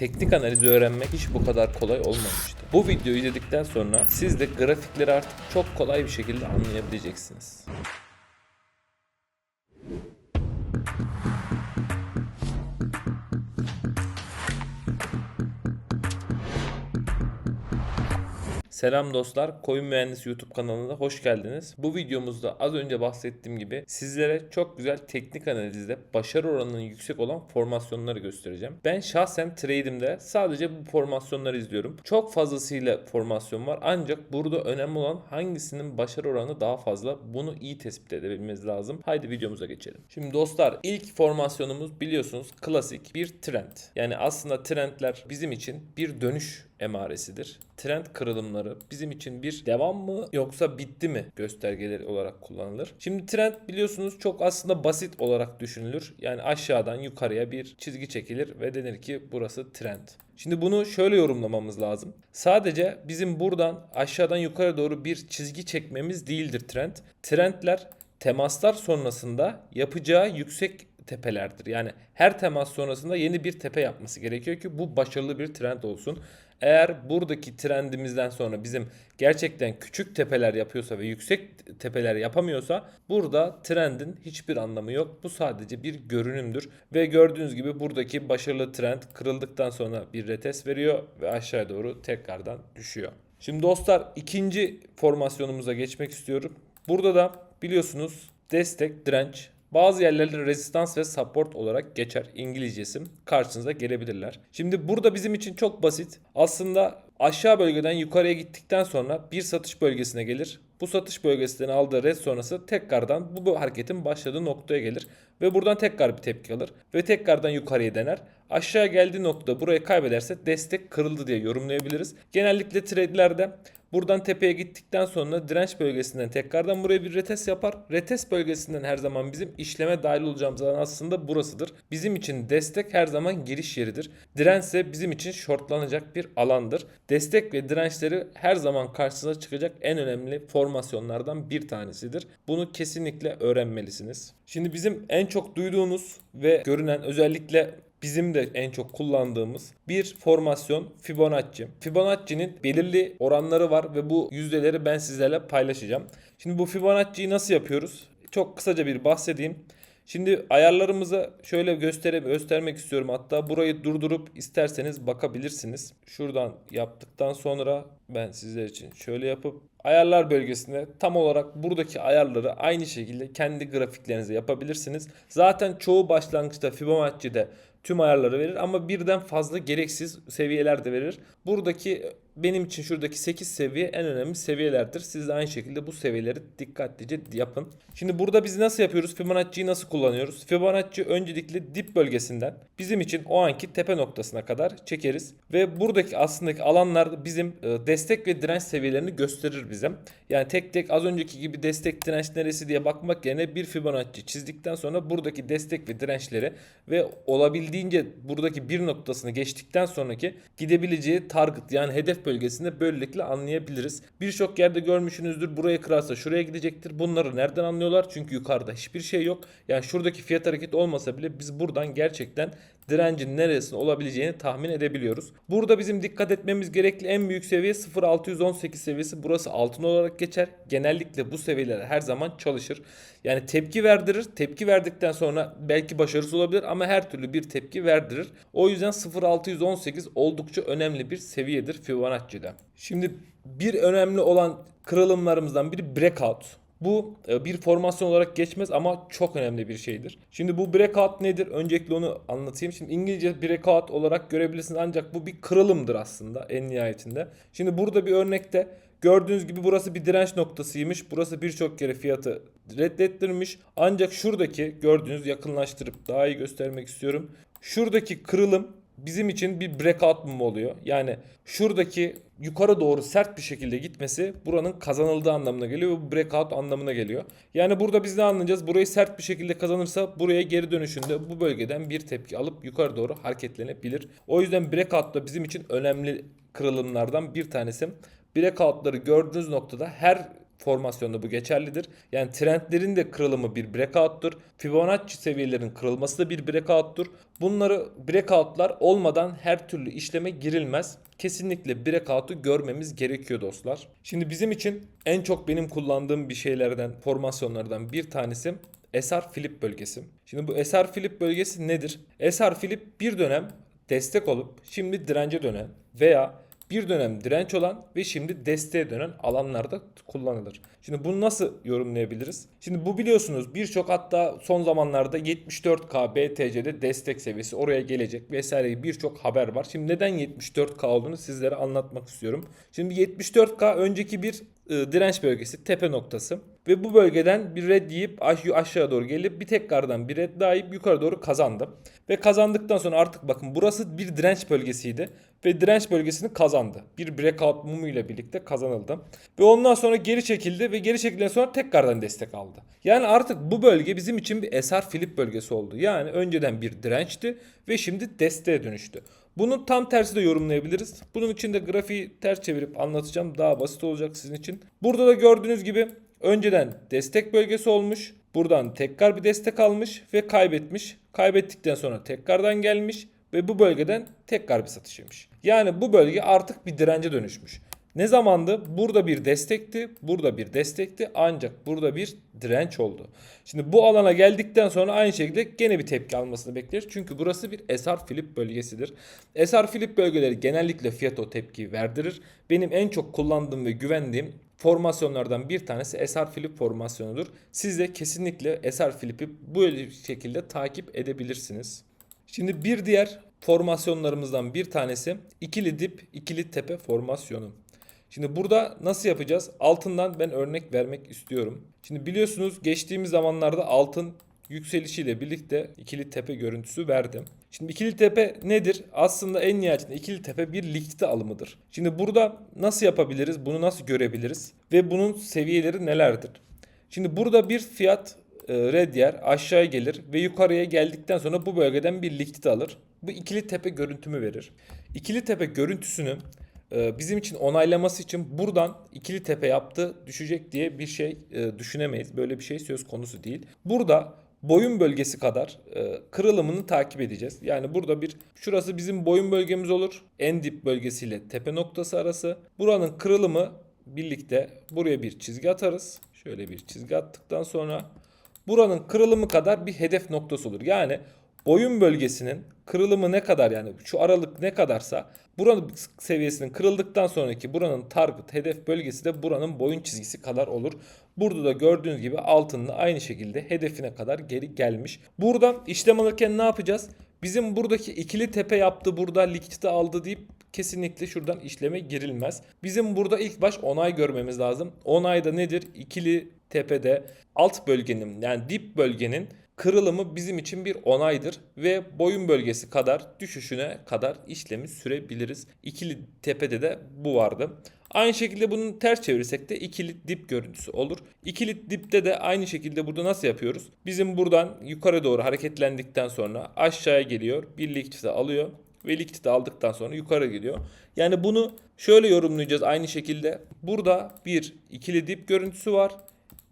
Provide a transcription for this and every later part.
teknik analizi öğrenmek hiç bu kadar kolay olmamıştı. Bu videoyu izledikten sonra siz de grafikleri artık çok kolay bir şekilde anlayabileceksiniz. Selam dostlar, Koyun Mühendisi YouTube kanalına hoş geldiniz. Bu videomuzda az önce bahsettiğim gibi sizlere çok güzel teknik analizde başarı oranının yüksek olan formasyonları göstereceğim. Ben şahsen trade'imde sadece bu formasyonları izliyorum. Çok fazlasıyla formasyon var ancak burada önemli olan hangisinin başarı oranı daha fazla bunu iyi tespit edebilmemiz lazım. Haydi videomuza geçelim. Şimdi dostlar ilk formasyonumuz biliyorsunuz klasik bir trend. Yani aslında trendler bizim için bir dönüş emaresidir. Trend kırılımları bizim için bir devam mı yoksa bitti mi göstergeleri olarak kullanılır. Şimdi trend biliyorsunuz çok aslında basit olarak düşünülür. Yani aşağıdan yukarıya bir çizgi çekilir ve denir ki burası trend. Şimdi bunu şöyle yorumlamamız lazım. Sadece bizim buradan aşağıdan yukarı doğru bir çizgi çekmemiz değildir trend. Trendler temaslar sonrasında yapacağı yüksek tepelerdir. Yani her temas sonrasında yeni bir tepe yapması gerekiyor ki bu başarılı bir trend olsun. Eğer buradaki trendimizden sonra bizim gerçekten küçük tepeler yapıyorsa ve yüksek tepeler yapamıyorsa burada trendin hiçbir anlamı yok. Bu sadece bir görünümdür ve gördüğünüz gibi buradaki başarılı trend kırıldıktan sonra bir retest veriyor ve aşağı doğru tekrardan düşüyor. Şimdi dostlar ikinci formasyonumuza geçmek istiyorum. Burada da biliyorsunuz destek, direnç, bazı yerlerde rezistans ve support olarak geçer. İngilizcesi karşınıza gelebilirler. Şimdi burada bizim için çok basit. Aslında aşağı bölgeden yukarıya gittikten sonra bir satış bölgesine gelir. Bu satış bölgesinden aldığı red sonrası tekrardan bu hareketin başladığı noktaya gelir. Ve buradan tekrar bir tepki alır. Ve tekrardan yukarıya dener. Aşağı geldiği nokta burayı kaybederse destek kırıldı diye yorumlayabiliriz. Genellikle trade'lerde Buradan tepeye gittikten sonra direnç bölgesinden tekrardan buraya bir retest yapar. Retest bölgesinden her zaman bizim işleme dahil olacağımız alan aslında burasıdır. Bizim için destek her zaman giriş yeridir. Direnç ise bizim için shortlanacak bir alandır. Destek ve dirençleri her zaman karşınıza çıkacak en önemli formasyonlardan bir tanesidir. Bunu kesinlikle öğrenmelisiniz. Şimdi bizim en çok duyduğunuz ve görünen özellikle bizim de en çok kullandığımız bir formasyon Fibonacci. Fibonacci'nin belirli oranları var ve bu yüzdeleri ben sizlerle paylaşacağım. Şimdi bu Fibonacci'yi nasıl yapıyoruz? Çok kısaca bir bahsedeyim. Şimdi ayarlarımızı şöyle göstere göstermek istiyorum. Hatta burayı durdurup isterseniz bakabilirsiniz. Şuradan yaptıktan sonra ben sizler için şöyle yapıp ayarlar bölgesinde tam olarak buradaki ayarları aynı şekilde kendi grafiklerinize yapabilirsiniz. Zaten çoğu başlangıçta Fibonacci'de tüm ayarları verir ama birden fazla gereksiz seviyeler de verir. Buradaki benim için şuradaki 8 seviye en önemli seviyelerdir. Siz de aynı şekilde bu seviyeleri dikkatlice yapın. Şimdi burada biz nasıl yapıyoruz? Fibonacci'yi nasıl kullanıyoruz? Fibonacci öncelikle dip bölgesinden bizim için o anki tepe noktasına kadar çekeriz. Ve buradaki aslındaki alanlar bizim e, destek ve direnç seviyelerini gösterir bize. Yani tek tek az önceki gibi destek direnç neresi diye bakmak yerine bir Fibonacci çizdikten sonra buradaki destek ve dirençleri ve olabildiğince buradaki bir noktasını geçtikten sonraki gidebileceği target yani hedef bölgesinde böylelikle anlayabiliriz. Birçok yerde görmüşsünüzdür buraya kırarsa şuraya gidecektir. Bunları nereden anlıyorlar? Çünkü yukarıda hiçbir şey yok. Yani şuradaki fiyat hareketi olmasa bile biz buradan gerçekten direncin neresinde olabileceğini tahmin edebiliyoruz. Burada bizim dikkat etmemiz gerekli en büyük seviye 0618 seviyesi. Burası altın olarak geçer. Genellikle bu seviyeler her zaman çalışır. Yani tepki verdirir. Tepki verdikten sonra belki başarısız olabilir ama her türlü bir tepki verdirir. O yüzden 0618 oldukça önemli bir seviyedir Fibonacci'de. Şimdi bir önemli olan kırılımlarımızdan biri breakout. Bu e, bir formasyon olarak geçmez ama çok önemli bir şeydir. Şimdi bu breakout nedir? Öncelikle onu anlatayım. Şimdi İngilizce breakout olarak görebilirsiniz ancak bu bir kırılımdır aslında en nihayetinde. Şimdi burada bir örnekte gördüğünüz gibi burası bir direnç noktasıymış. Burası birçok kere fiyatı reddettirmiş. Ancak şuradaki gördüğünüz yakınlaştırıp daha iyi göstermek istiyorum. Şuradaki kırılım bizim için bir breakout mum oluyor. Yani şuradaki yukarı doğru sert bir şekilde gitmesi buranın kazanıldığı anlamına geliyor bu breakout anlamına geliyor. Yani burada biz ne anlayacağız? Burayı sert bir şekilde kazanırsa buraya geri dönüşünde bu bölgeden bir tepki alıp yukarı doğru hareketlenebilir. O yüzden breakout da bizim için önemli kırılımlardan bir tanesi. Breakout'ları gördüğünüz noktada her formasyonda bu geçerlidir. Yani trendlerin de kırılımı bir breakout'tur. Fibonacci seviyelerin kırılması da bir breakout'tur. Bunları breakout'lar olmadan her türlü işleme girilmez. Kesinlikle breakout'u görmemiz gerekiyor dostlar. Şimdi bizim için en çok benim kullandığım bir şeylerden, formasyonlardan bir tanesi SR Flip bölgesi. Şimdi bu SR Flip bölgesi nedir? SR Flip bir dönem destek olup şimdi dirence dönen veya bir dönem direnç olan ve şimdi desteğe dönen alanlarda kullanılır. Şimdi bunu nasıl yorumlayabiliriz? Şimdi bu biliyorsunuz birçok hatta son zamanlarda 74K BTC'de destek seviyesi oraya gelecek vesaire birçok haber var. Şimdi neden 74K olduğunu sizlere anlatmak istiyorum. Şimdi 74K önceki bir direnç bölgesi, tepe noktası ve bu bölgeden bir red yiyip aş- aşağı doğru gelip bir tekrardan bir red daha yiyip yukarı doğru kazandı. Ve kazandıktan sonra artık bakın burası bir direnç bölgesiydi ve direnç bölgesini kazandı. Bir breakout mumu ile birlikte kazanıldı. Ve ondan sonra geri çekildi ve geri çekildikten sonra tekrardan destek aldı. Yani artık bu bölge bizim için bir SR flip bölgesi oldu. Yani önceden bir dirençti ve şimdi desteğe dönüştü. Bunun tam tersi de yorumlayabiliriz. Bunun için de grafiği ters çevirip anlatacağım. Daha basit olacak sizin için. Burada da gördüğünüz gibi önceden destek bölgesi olmuş. Buradan tekrar bir destek almış ve kaybetmiş. Kaybettikten sonra tekrardan gelmiş ve bu bölgeden tekrar bir satış yemiş. Yani bu bölge artık bir dirence dönüşmüş. Ne zamandı? Burada bir destekti, burada bir destekti ancak burada bir direnç oldu. Şimdi bu alana geldikten sonra aynı şekilde gene bir tepki almasını bekleriz. Çünkü burası bir SR flip bölgesidir. SR flip bölgeleri genellikle fiyata tepki verdirir. Benim en çok kullandığım ve güvendiğim formasyonlardan bir tanesi SR Flip formasyonudur. Siz de kesinlikle SR Flip'i böyle şekilde takip edebilirsiniz. Şimdi bir diğer formasyonlarımızdan bir tanesi ikili dip, ikili tepe formasyonu. Şimdi burada nasıl yapacağız? Altından ben örnek vermek istiyorum. Şimdi biliyorsunuz geçtiğimiz zamanlarda altın yükselişiyle birlikte ikili tepe görüntüsü verdim. Şimdi ikili tepe nedir? Aslında en nihayetinde ikili tepe bir likidite alımıdır. Şimdi burada nasıl yapabiliriz? Bunu nasıl görebiliriz? Ve bunun seviyeleri nelerdir? Şimdi burada bir fiyat e, red yer aşağıya gelir ve yukarıya geldikten sonra bu bölgeden bir likidite alır. Bu ikili tepe görüntümü verir. İkili tepe görüntüsünü bizim için onaylaması için buradan ikili tepe yaptı düşecek diye bir şey e, düşünemeyiz. Böyle bir şey söz konusu değil. Burada boyun bölgesi kadar e, kırılımını takip edeceğiz. Yani burada bir şurası bizim boyun bölgemiz olur. En dip bölgesiyle tepe noktası arası. Buranın kırılımı birlikte buraya bir çizgi atarız. Şöyle bir çizgi attıktan sonra buranın kırılımı kadar bir hedef noktası olur. Yani boyun bölgesinin kırılımı ne kadar yani şu aralık ne kadarsa buranın seviyesinin kırıldıktan sonraki buranın target hedef bölgesi de buranın boyun çizgisi kadar olur. Burada da gördüğünüz gibi altında aynı şekilde hedefine kadar geri gelmiş. Burada işlem alırken ne yapacağız? Bizim buradaki ikili tepe yaptı burada likidite aldı deyip kesinlikle şuradan işleme girilmez. Bizim burada ilk baş onay görmemiz lazım. Onay da nedir? İkili tepede alt bölgenin yani dip bölgenin kırılımı bizim için bir onaydır ve boyun bölgesi kadar düşüşüne kadar işlemi sürebiliriz. İkili tepede de bu vardı. Aynı şekilde bunun ters çevirirsek de ikili dip görüntüsü olur. İkili dipte de aynı şekilde burada nasıl yapıyoruz? Bizim buradan yukarı doğru hareketlendikten sonra aşağıya geliyor. Bir likidite alıyor ve likidite aldıktan sonra yukarı gidiyor. Yani bunu şöyle yorumlayacağız aynı şekilde. Burada bir ikili dip görüntüsü var.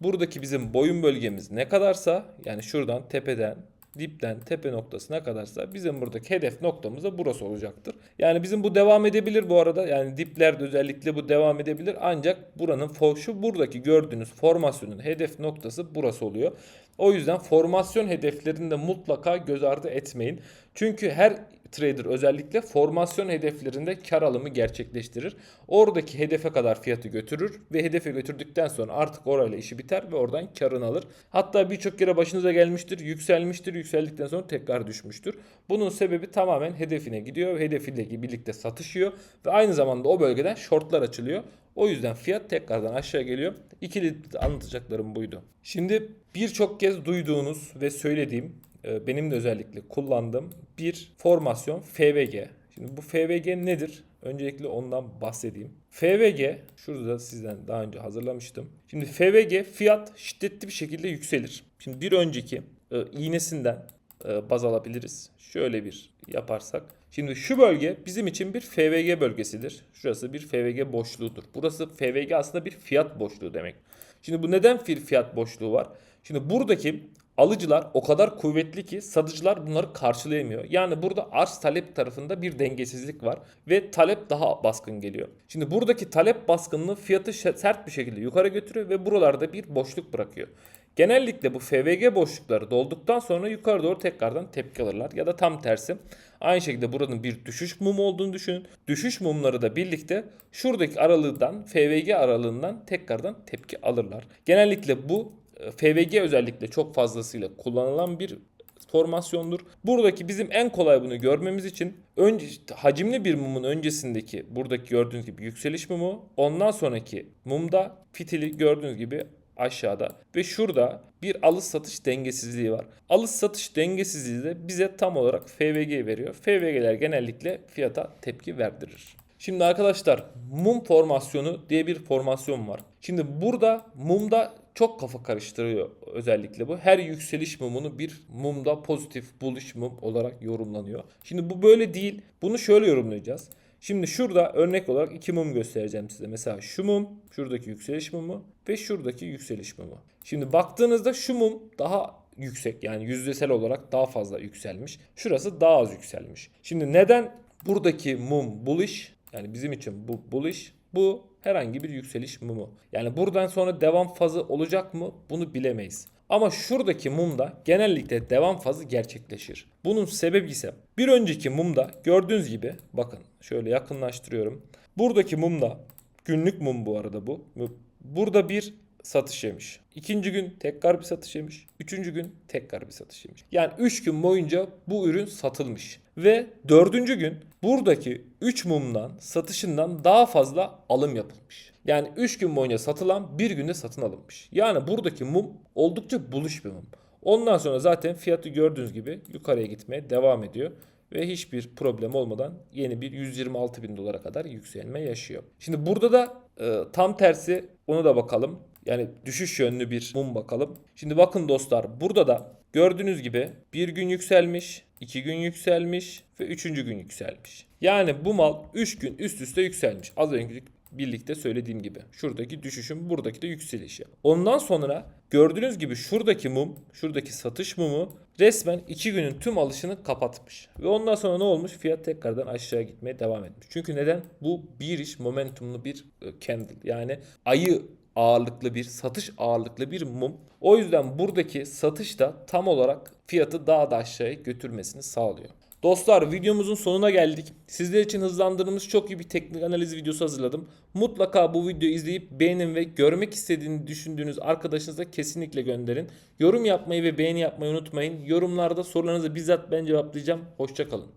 Buradaki bizim boyun bölgemiz ne kadarsa yani şuradan tepeden dipten tepe noktasına kadarsa bizim buradaki hedef noktamız da burası olacaktır. Yani bizim bu devam edebilir bu arada. Yani diplerde özellikle bu devam edebilir. Ancak buranın şu buradaki gördüğünüz formasyonun hedef noktası burası oluyor. O yüzden formasyon hedeflerini de mutlaka göz ardı etmeyin. Çünkü her trader özellikle formasyon hedeflerinde kar alımı gerçekleştirir. Oradaki hedefe kadar fiyatı götürür ve hedefe götürdükten sonra artık orayla işi biter ve oradan karını alır. Hatta birçok kere başınıza gelmiştir, yükselmiştir, yükseldikten sonra tekrar düşmüştür. Bunun sebebi tamamen hedefine gidiyor ve hedefiyle birlikte satışıyor ve aynı zamanda o bölgeden shortlar açılıyor. O yüzden fiyat tekrardan aşağı geliyor. İkili anlatacaklarım buydu. Şimdi birçok kez duyduğunuz ve söylediğim benim de özellikle kullandığım bir formasyon FVG. Şimdi bu FVG nedir? Öncelikle ondan bahsedeyim. FVG şurada da sizden daha önce hazırlamıştım. Şimdi FVG fiyat şiddetli bir şekilde yükselir. Şimdi bir önceki e, iğnesinden e, baz alabiliriz. Şöyle bir yaparsak. Şimdi şu bölge bizim için bir FVG bölgesidir. Şurası bir FVG boşluğudur. Burası FVG aslında bir fiyat boşluğu demek. Şimdi bu neden bir fiyat boşluğu var? Şimdi buradaki alıcılar o kadar kuvvetli ki satıcılar bunları karşılayamıyor. Yani burada arz talep tarafında bir dengesizlik var ve talep daha baskın geliyor. Şimdi buradaki talep baskınlığı fiyatı sert bir şekilde yukarı götürüyor ve buralarda bir boşluk bırakıyor. Genellikle bu FVG boşlukları dolduktan sonra yukarı doğru tekrardan tepki alırlar ya da tam tersi. Aynı şekilde buranın bir düşüş mumu olduğunu düşünün. Düşüş mumları da birlikte şuradaki aralığından FVG aralığından tekrardan tepki alırlar. Genellikle bu FVG özellikle çok fazlasıyla kullanılan bir formasyondur. Buradaki bizim en kolay bunu görmemiz için önce hacimli bir mumun öncesindeki buradaki gördüğünüz gibi yükseliş mumu ondan sonraki mumda fitili gördüğünüz gibi aşağıda ve şurada bir alış satış dengesizliği var. Alış satış dengesizliği de bize tam olarak FVG veriyor. FVG'ler genellikle fiyata tepki verdirir. Şimdi arkadaşlar mum formasyonu diye bir formasyon var. Şimdi burada mumda çok kafa karıştırıyor özellikle bu. Her yükseliş mumunu bir mumda pozitif bullish mum olarak yorumlanıyor. Şimdi bu böyle değil. Bunu şöyle yorumlayacağız. Şimdi şurada örnek olarak iki mum göstereceğim size. Mesela şu mum, şuradaki yükseliş mumu ve şuradaki yükseliş mumu. Şimdi baktığınızda şu mum daha yüksek yani yüzdesel olarak daha fazla yükselmiş. Şurası daha az yükselmiş. Şimdi neden buradaki mum bullish yani bizim için bu bullish bu herhangi bir yükseliş mumu. Yani buradan sonra devam fazı olacak mı bunu bilemeyiz. Ama şuradaki mumda genellikle devam fazı gerçekleşir. Bunun sebebi ise bir önceki mumda gördüğünüz gibi bakın şöyle yakınlaştırıyorum. Buradaki mumda günlük mum bu arada bu. Burada bir satış yemiş. İkinci gün tekrar bir satış yemiş. Üçüncü gün tekrar bir satış yemiş. Yani 3 gün boyunca bu ürün satılmış. Ve dördüncü gün buradaki 3 mumdan satışından daha fazla alım yapılmış. Yani 3 gün boyunca satılan bir günde satın alınmış. Yani buradaki mum oldukça buluş bir mum. Ondan sonra zaten fiyatı gördüğünüz gibi yukarıya gitmeye devam ediyor. Ve hiçbir problem olmadan yeni bir 126 bin dolara kadar yükselme yaşıyor. Şimdi burada da e, tam tersi onu da bakalım. Yani düşüş yönlü bir mum bakalım. Şimdi bakın dostlar burada da gördüğünüz gibi bir gün yükselmiş, iki gün yükselmiş ve üçüncü gün yükselmiş. Yani bu mal 3 gün üst üste yükselmiş. Az önce birlikte söylediğim gibi. Şuradaki düşüşün buradaki de yükselişi. Ondan sonra gördüğünüz gibi şuradaki mum, şuradaki satış mumu resmen 2 günün tüm alışını kapatmış. Ve ondan sonra ne olmuş? Fiyat tekrardan aşağı gitmeye devam etmiş. Çünkü neden? Bu bir iş momentumlu bir e, candle. Yani ayı ağırlıklı bir satış ağırlıklı bir mum. O yüzden buradaki satış da tam olarak fiyatı daha da aşağıya götürmesini sağlıyor. Dostlar videomuzun sonuna geldik. Sizler için hızlandırdığımız çok iyi bir teknik analiz videosu hazırladım. Mutlaka bu videoyu izleyip beğenin ve görmek istediğini düşündüğünüz arkadaşınıza kesinlikle gönderin. Yorum yapmayı ve beğeni yapmayı unutmayın. Yorumlarda sorularınızı bizzat ben cevaplayacağım. Hoşçakalın.